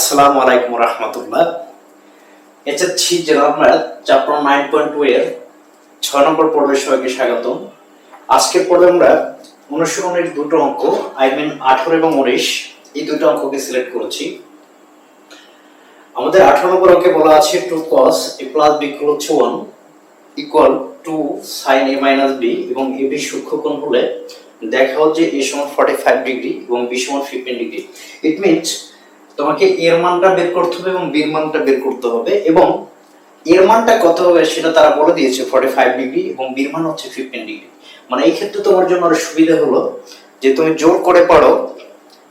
আসসালামু আলাইকুম রহমতুল্লাহ। HSC general chapter nine point two এর ছয় নম্বর পর্বে সবাইকে স্বাগতম। আজকের পর্বে আমরা অনুসরণের দুটো অঙ্ক আই মিন আঠারো এবং উনিশ, এই দুটো অঙ্ককে সিলেক্ট করেছি। আমাদের আঠারো নম্বর অঙ্কে বলা আছে two cos A plus B equal হচ্ছে one equal two sine A minus B এবং এ বি সূক্ষ্মকোণ হলে দেখা হচ্ছে এ সমান ফর্টি ফাইভ ডিগ্রি এবং বি সমান ফিফটিন ডিগ্রি ইট মিনস তোমাকে এর মানটা বের করতে হবে এবং বির মানটা বের করতে হবে এবং এর মানটা কত হবে সেটা তারা বলে দিয়েছে ফর্টি ফাইভ ডিগ্রি এবং বির মান হচ্ছে ফিফটিন ডিগ্রি মানে এই ক্ষেত্রে তোমার জন্য আরও সুবিধা হলো যে তুমি জোর করে পারো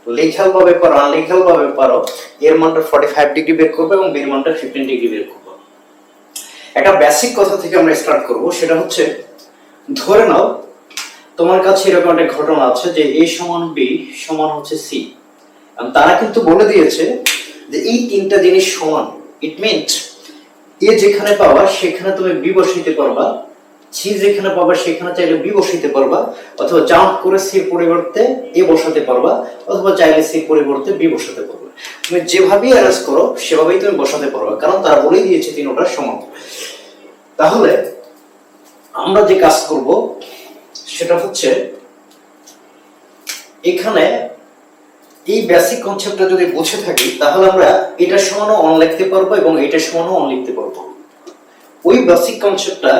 লেখাল ভাবে পারো আনলেখাল ভাবে পারো, এর মানটা ফর্টি ফাইভ ডিগ্রি বের করবে এবং বির মানটা ফিফটিন ডিগ্রি বের করবে। একটা বেসিক কথা থেকে আমরা স্টার্ট করব, সেটা হচ্ছে ধরে নাও তোমার কাছে এরকম একটা ঘটনা আছে যে এ সমান বি সমান হচ্ছে সি তারা কিন্তু বলে দিয়েছে যে এই তিনটা জিনিস সমান। ইট মিনস এ যেখানে পাবা, সেখানে তুমি বি বসাইতে পারবা। সি যেখানে পাবা, সেখানে চাইলে বি বসাইতে পারবা। অথবা জাম্প করে সি পরিবর্তে এ বসাতে পারবা। অথবা চাইলে সি পরিবর্তে বি বসাতে পারবা। তুমি যেভাবেই অ্যারেঞ্জ করো, সেভাবেই তুমি বসাতে পারবা। কারণ তারা বলেই দিয়েছে তিনটা সমান। তাহলে, আমরা যে কাজ করব, সেটা হচ্ছে, এখানে এই বেসিক কনসেপ্টটা যদি বুঝে থাকি, তাহলে আমরা এটা সমানও অন লিখতে পারব এবং এটা সমানও অন লিখতে পারব। ওই বেসিক কনসেপ্টটা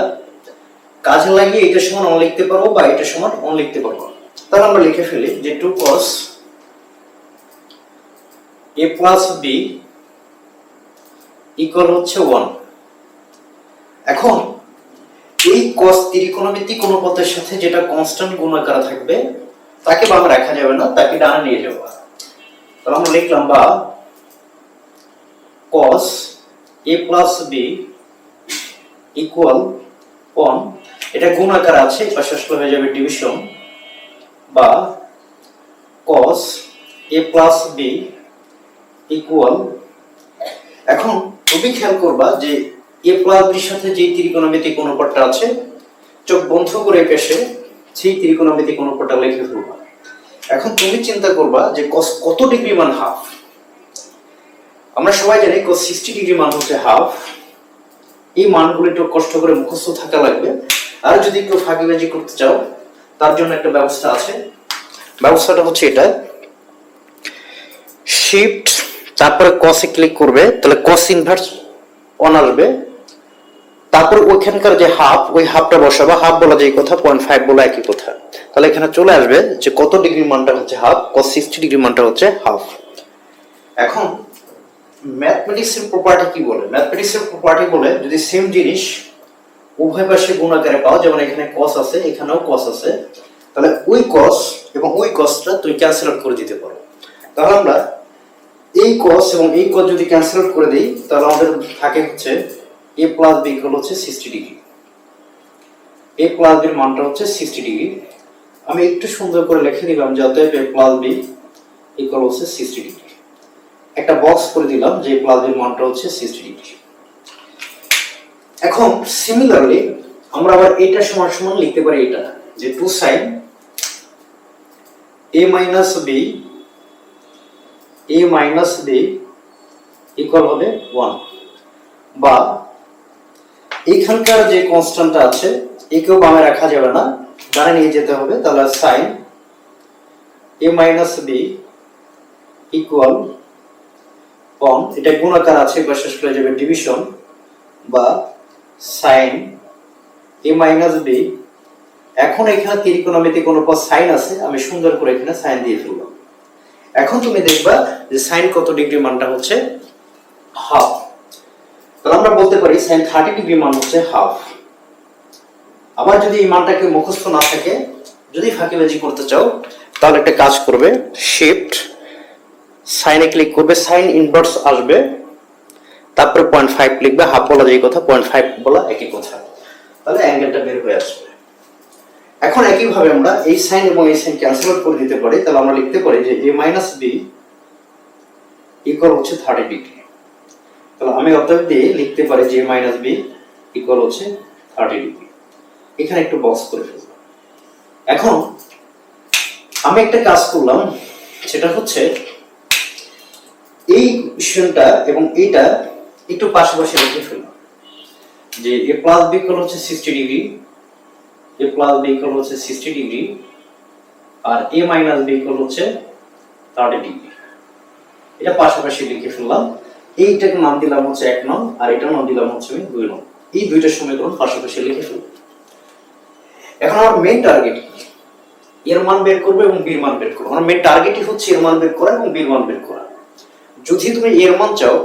কাজে লাগিয়ে এটা সমান অন লিখতে পারব বা এটা সমান অন লিখতে পারব। তাহলে আমরা লিখে ফেলি যে two cos A plus B equal হচ্ছে ওয়ান এখন এই কস ত্রিকোণমিতিক অনুপাতের সাথে যেটা কনস্ট্যান্ট গুণাকার থাকবে, তাকে বামে রাখা যাবে না, তাকে ডানে নিয়ে যাব তাহলে আমরা লিখলাম বা cos a plus B equal one এটা গুণাকার আছে এই পাশে হয়ে যাবে ডিভিশন বা cos a plus B equal এখন তুমি খেয়াল করবা যে এ প্লাস বির সাথে যে ত্রিকোণমিতিক অনুপাতটা আছে, চোখ বন্ধ করে পেশে সেই ত্রিকোণমিতিক অনুপাতটা লিখে ফেলবা। এখন তুমি চিন্তা করবা যে cos কত ডিগ্রি মান হাফ? আমরা সবাই জানি cos সিক্সটি ডিগ্রি মান হচ্ছে হাফ। এই মানগুলো একটু কষ্ট করে মুখস্থ থাকা লাগবে। আর যদি একটু ফাঁকিবাজি করতে চাও, তার জন্য একটা ব্যবস্থা আছে। ব্যবস্থাটা হচ্ছে এটা। শিফট তারপরে কসে ক্লিক করবে, তাহলে কস ইনভার্স অন আসবে। তারপর ওইখানকার যে হাফ, ওই হাফটা বসাবা। হাফ বলা যে কথা পয়েন্ট ফাইভ বলা একই কথা। তাহলে এখানে চলে আসবে যে কত ডিগ্রি মানটা হচ্ছে হাফ কস সিক্সটি ডিগ্রি মানটা হচ্ছে হাফ। এখন ম্যাথমেটিক্স এর প্রপার্টি কি বলে? ম্যাথমেটিক্স এর প্রপার্টি বলে যদি সেম জিনিস উভয় পাশে গুণাকারে পাও, যেমন এখানে কস আছে, এখানেও কস আছে, তাহলে ওই কস এবং ওই কসটা তুমি ক্যান্সেল আউট করে দিতে পারো। তাহলে আমরা এই কস এবং এই কস যদি ক্যান্সেল আউট করে দিই, তাহলে আমাদের থাকে হচ্ছে এ প্লাস বি হচ্ছে সিক্সটি ডিগ্রি। এ প্লাস বির মানটা হচ্ছে সিক্সটি ডিগ্রি। আমি একটু সুন্দর করে লিখে দিলাম যে অতএব এ প্লাস বি ইকুয়াল হচ্ছে সিক্সটি ডিগ্রি একটা বক্স করে দিলাম, যে প্লাস বির মানটা হচ্ছে সিক্সটি ডিগ্রি এখন সিমিলারলি আমরা আবার এটা সমান সমান লিখতে পারি এটা যে two sine A minus B A minus B equal হবে ওয়ান বা এইখানকার যে কনস্ট্যান্টটা আছে, একেও বামে রাখা যাবে না ডানে নিয়ে যেতে হবে, তাহলে sine A minus B equal one এটা গুণাকার আছে এবার শেষ করে যাবে ডিভিশন বা সাইন এ মাইনাস বি এখন এখানে ত্রিকোণমিতিক অনুপাত সাইন আছে, আমি সুন্দর করে এখানে সাইন দিয়ে ফেললাম এখন তুমি দেখবা যে সাইন কত ডিগ্রি মানটা হচ্ছে হাফ তাহলে আমরা বলতে পারি সাইন থার্টি ডিগ্রি মান হচ্ছে হাফ আবার যদি এই মানটাকে মুখস্থ না থাকে, যদি ফাঁকিবাজি করতে চাও, তাহলে একটা কাজ করবে শিফট সাইনে ক্লিক করবে সাইন ইনভার্স আসবে, তারপরে পয়েন্ট ফাইভ লিখবে হাফ বলা যেই কথা পয়েন্ট ফাইভ বলা একই কথা। তাহলে অ্যাঙ্গেলটা বের হয়ে আসবে। এখন একইভাবে আমরা এই সাইন এবং এই সাইন ক্যান্সেল আউট করে দিতে পারি, তাহলে আমরা লিখতে পারি যে এ মাইনাস বি ইকুয়াল হচ্ছে থার্টি ডিগ্রি তাহলে আমি অতএব দিয়ে লিখতে পারি যে এ মাইনাস বি ইকুয়াল হচ্ছে থার্টি ডিগ্রি এখানে একটু বক্স করে ফেলব। এখন আমি একটা কাজ করলাম, সেটা হচ্ছে এই ইকুয়েশনটা এবং এইটা একটু পাশাপাশি রেখে ফেললাম। যে এ প্লাস বি ইকুয়াল হচ্ছে sixty degree A plus B equal হচ্ছে সিক্সটি ডিগ্রি আর এ মাইনাস বি ইকুয়াল হচ্ছে থার্টি ডিগ্রি এটা পাশাপাশি লিখে ফেললাম। এইটাকে নাম দিলাম হচ্ছে এক নং, আর এটার নাম দিলাম হচ্ছে আমি দুই নং। এই দুইটা সমীকরণ পাশাপাশি লিখে ফেললাম। এখন আমার মেন টার্গেট এর মান বের করব এবং বীর মান বের করব। আমার মেন টার্গেটই হচ্ছে এর মান বের করা এবং বীর মান বের করা। যদি তুমি এর মান চাও,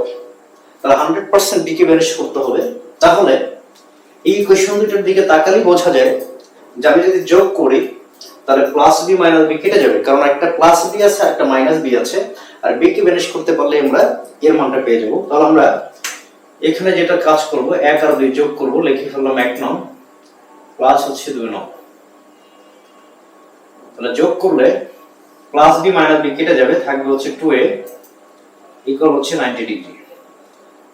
তাহলে হান্ড্রেড পার্সেন্ট বিকে ম্যানেজ করতে হবে। তাহলে এই ইকুয়েশন দুটোর দিকে তাকালেই বোঝা যায় যে আমি যদি যোগ করি, তাহলে প্লাস বি মাইনাস বি কেটে যাবে। কারণ একটা প্লাস বি আছে, একটা মাইনাস বি আছে। আর বি কে ম্যানেজ করতে পারলে আমরা এর মানটা পেয়ে যাব। তাহলে আমরা এখানে যেটা কাজ করব, এক আর দুই যোগ করব, লিখে ফেললাম এক নং। প্লাস হচ্ছে দুই নং। তাহলে যোগ করলে প্লাস বি মাইনাস বি কেটে যাবে, থাকবে হচ্ছে টু এ ইকুয়াল হচ্ছে নাইনটি ডিগ্রি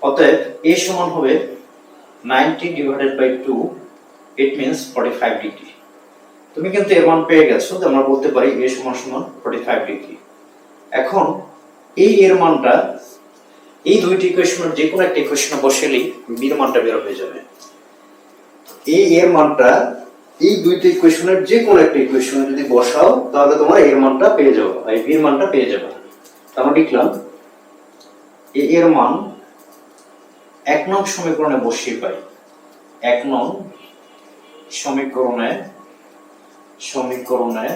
অতএব এ সমান হবে ninety divided by two it means forty five degree তুমি কিন্তু এর মান পেয়ে গেছো, তো আমরা বলতে পারি এ সমান সমান ফর্টি ফাইভ ডিগ্রি এখন এই এর মানটা, এই দুইটি ইকুয়েশনের যে কোনো একটা ইকুয়েশনে বসেলেই বির মানটা বের হয়ে যাবে। এই এর মানটা, এই দুইটি ইকুয়েশনের যে কোনো একটা ইকুয়েশনে যদি বসাও, তাহলে তোমার এর মানটা পেয়ে যাবে এই এর মানটা পেয়ে যাবে। আমরা লিখলাম এ এর মান এক নং সমীকরণে বসিয়ে পাই। এক নং সমীকরণে সমীকরণে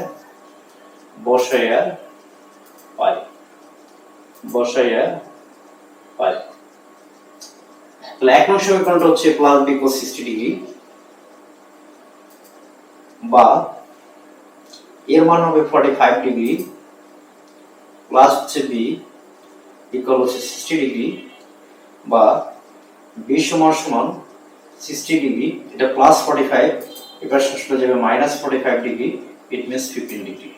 বসাইয়া পাই। বসাইয়া পাই। তাহলে এক নং সমীকরণটা হচ্ছে plus B equal sixty degree বা এর মান হবে ফর্টি ফাইভ ডিগ্রি প্লাস হচ্ছে বি ইকুয়াল হচ্ছে সিক্সটি ডিগ্রি বা বি সমান সমান সিক্সটি ডিগ্রি এটা প্লাস ফর্টি ফাইভ এবার শেষ হয়ে যাবে minus forty five degree it means fifteen degree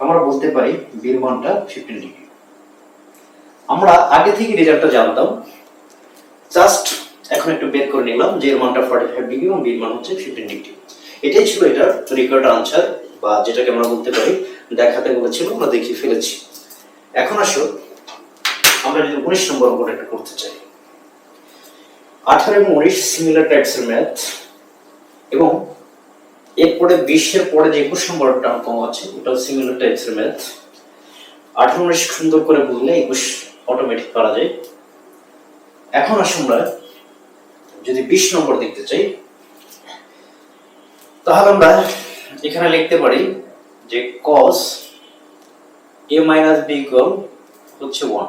আমরা বলতে পারি বির মানটা ফিফটিন ডিগ্রি আমরা আগে থেকে রেজাল্টটা জানতাম। জাস্ট এখন একটু বের করে নিলাম যে এর মানটা ফর্টি ফাইভ ডিগ্রি এবং বির মান হচ্ছে ফিফটিন ডিগ্রি এটাই ছিল এটার রিকোয়ার্ড আনসার বা যেটাকে আমরা বলতে পারি, দেখাতে বলেছিল, আমরা দেখিয়ে ফেলেছি। এখন আসো, আমরা যদি উনিশ নম্বর অঙ্কটা একটা করতে চাই। আঠারো এবং উনিশ সিমিলার টাইপস এর ম্যাথ এবং এরপরে বিশের পরে যে একুশ নম্বরটা অঙ্ক আছে ওটাও সিমিলার টাইপস এর ম্যাথ আঠারো উনিশ সুন্দর করে বুঝলে একুশ অটোমেটিক করা যায়। এখন আসুন আমরা যদি বিশ নম্বর দেখতে চাই তাহলে আমরা এখানে লিখতে পারি যে cos a minus B equal হচ্ছে ওয়ান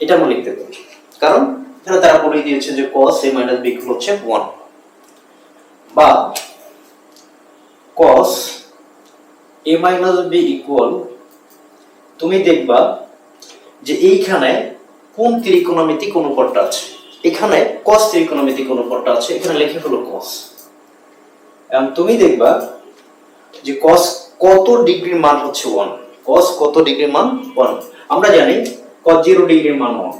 এটা আমরা লিখতে পারি। কারণ এখানে তারা বলে দিয়েছে যে cos a minus B equal হচ্ছে ওয়ান বা cos a minus B equal তুমি দেখবা যে এইখানে কোন ত্রিকোণমিতিক অনুপাতটা আছে। এখানে cos ত্রিকোণমিতিক অনুপাতটা আছে। এখানে লিখে ফেলো cos এবং তুমি দেখবা যে কস কত ডিগ্রির মান হচ্ছে ওয়ান কস কত ডিগ্রির মান ওয়ান আমরা জানি cos 0 ডিগ্রির মান ওয়ান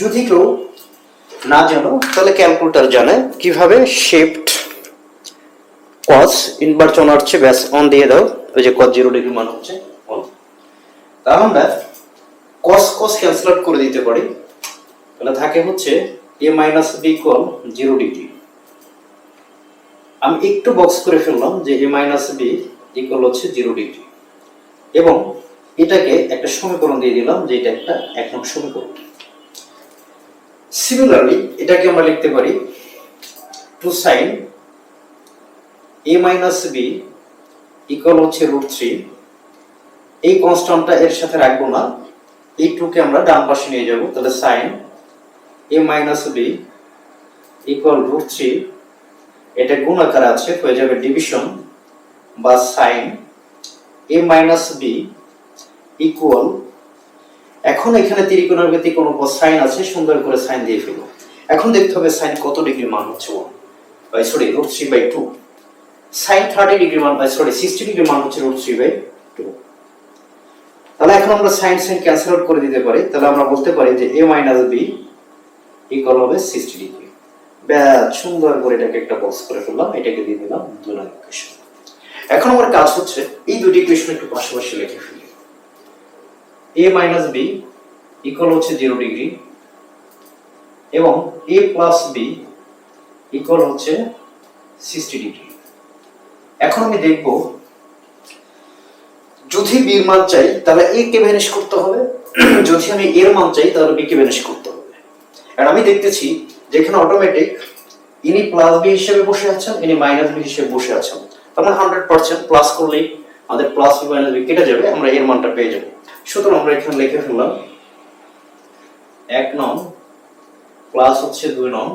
যদি কেউ না জানো, তাহলে ক্যালকুলেটর জানে কীভাবে শিফট cos ইনভার্স অন হচ্ছে, ব্যাস অন দিয়ে দাও, ওই যে cos 0 ডিগ্রির মান হচ্ছে 1 তাহলে আমরা cos cos ক্যান্সেল আউট করে দিতে পারি। তাহলে থাকে হচ্ছে A minus B equal zero degree আমি একটু বক্স করে ফেললাম যে এ মাইনাস বি ইকুয়াল হচ্ছে জিরো ডিগ্রি এবং এটাকে একটা সমীকরণ দিয়ে দিলাম যে এটা একটা এক নং সমীকরণ। সিমিলারলি এটাকে আমরা লিখতে পারি two sine A minus B equal হচ্ছে রুট থ্রি এই কনস্ট্যান্টটা এর সাথে রাখব না। এই টুকে আমরা ডান পাশে নিয়ে যাব। তাহলে sine A minus B equal root three এটা গুণ আকারে আছে? হয়ে যাবে ডিভিশন বা sine A minus B equal এখন এখানে ত্রিকোণমিতিক কোনো সাইন আছে, সুন্দর করে সাইন দিয়ে ফেলো এখন দেখতে হবে সাইন কত ডিগ্রি মান হচ্ছে one by sorry root three by two sine thirty degree মান বাই সরি সিক্সটি ডিগ্রি মান হচ্ছে রুট থ্রি বাই টু তাহলে এখন আমরা সাইন সাইন ক্যান্সেল আউট করে দিতে পারি। তাহলে আমরা বলতে পারি যে এ মাইনাস বি ইকুয়াল হবে সিক্সটি ডিগ্রি। সুন্দর করে এটাকে একটা বক্স করে ফেললাম, এটাকে দিয়ে দিলাম দুই ইকুয়েশন এখন আমার কাজ হচ্ছে এই দুটি ইকুয়েশন একটু পাশাপাশি লিখে ফেলি। এ মাইনাস বি ইকুয়াল হচ্ছে জিরো ডিগ্রি এবং এ প্লাস বি ইকুয়াল হচ্ছে সিক্সটি ডিগ্রি এখন আমি দেখব, যদি বির মান চাই, তাহলে এ কে ভ্যানিশ করতে হবে। যদি আমি এর মান চাই, তাহলে বি কে ভ্যানিশ করতে হবে। আর আমি দেখতেছি যেখানে অটোমেটিক ইনি প্লাস বি হিসেবে বসে আছেন, ইনি মাইনাস বি হিসেবে বসে আছেন। মানে হান্ড্রেড পার্সেন্ট প্লাস করলেই আমাদের প্লাস বি মাইনাস বি কেটে যাবে, আমরা এর মানটা পেয়ে যাব। সুতরাং আমরা এখানে লিখে ফেললাম এক নং প্লাস হচ্ছে দুই নং।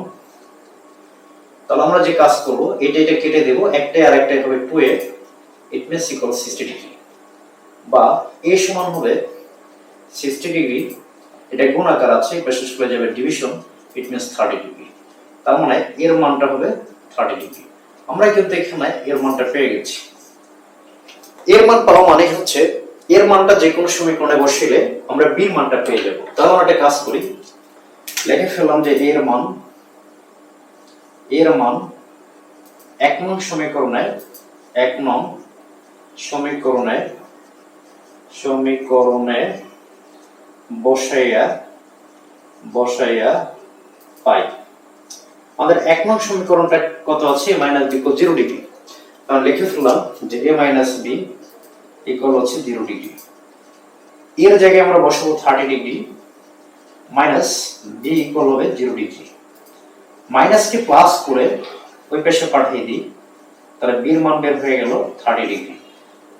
তাহলে আমরা যে কাজ করব, এটা এটা কেটে দেব, একটাই আর একটাই হবে two A it means equal sixty degree বা এ সমান হবে সিক্সটি ডিগ্রি এটা গুণ আকার আছে, বিশেষ করে যাবে division it means thirty degree তার মানে এর মানটা হবে থার্টি ডিগ্রি আমরা কিন্তু এখানে এর মানটা পেয়ে গেছি। এর মান পাওয়া মানে হচ্ছে এর মানটা যে কোনো সমীকরণে বসিলে আমরা বির মানটা পেয়ে যাব। তাহলে আমরা একটা কাজ করি। লিখে ফেললাম যে এর মান এর মান এক নং সমীকরণে, এক নং সমীকরণে সমীকরণে বসাইয়া বসাইয়া পাই আমাদের এক নং সমীকরণটা কত আছে? মাইনাস বি জিরো ডিগ্রি কারণ লিখে ফেললাম যে এ মাইনাস বি ইকুয়াল হচ্ছে জিরো ডিগ্রি এর জায়গায় আমরা বসাবো thirty degree minus B equal হবে জিরো ডিগ্রি মাইনাসকে প্লাস করে ওই পেশে পাঠিয়ে দিই, তাহলে বির মান বের হয়ে গেল থার্টি ডিগ্রি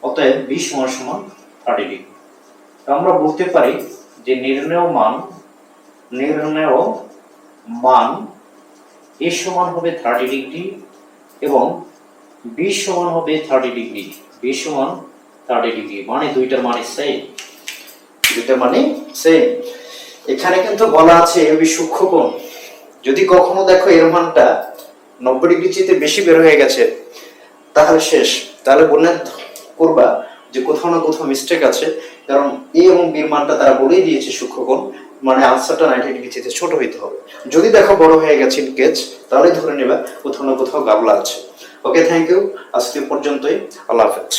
অতএব বি সমান সমান থার্টি ডিগ্রি আমরা বলতে পারি যে নির্ণয় মান, নির্ণয় মান এ সমান হবে থার্টি ডিগ্রি এবং বি সমান হবে থার্টি ডিগ্রি বি সমান থার্টি ডিগ্রি মানে দুইটার মানে সেম দুইটার মানে সেম এখানে কিন্তু বলা আছে এবি সূক্ষ্মকোণ যদি কখনো দেখো এর মানটা নব্বই ডিগ্রি চেয়ে বেশি বের হয়ে গেছে, তাহলে শেষ। তাহলে মনে করবা যে কোথাও না কোথাও মিস্টেক আছে, কারণ এ এবং বির মানটা তারা বলেই দিয়েছে সূক্ষ্মকোণ মানে আনসারটা নাইনটি ডিগ্রি চেয়ে ছোট হইতে হবে। যদি দেখো বড় হয়ে গেছে কেচ তাহলে ধরে নেবা কোথাও না কোথাও গাবলা আছে। ওকে থ্যাংক ইউ আজকে পর্যন্তই। আল্লাহ হাফেজ।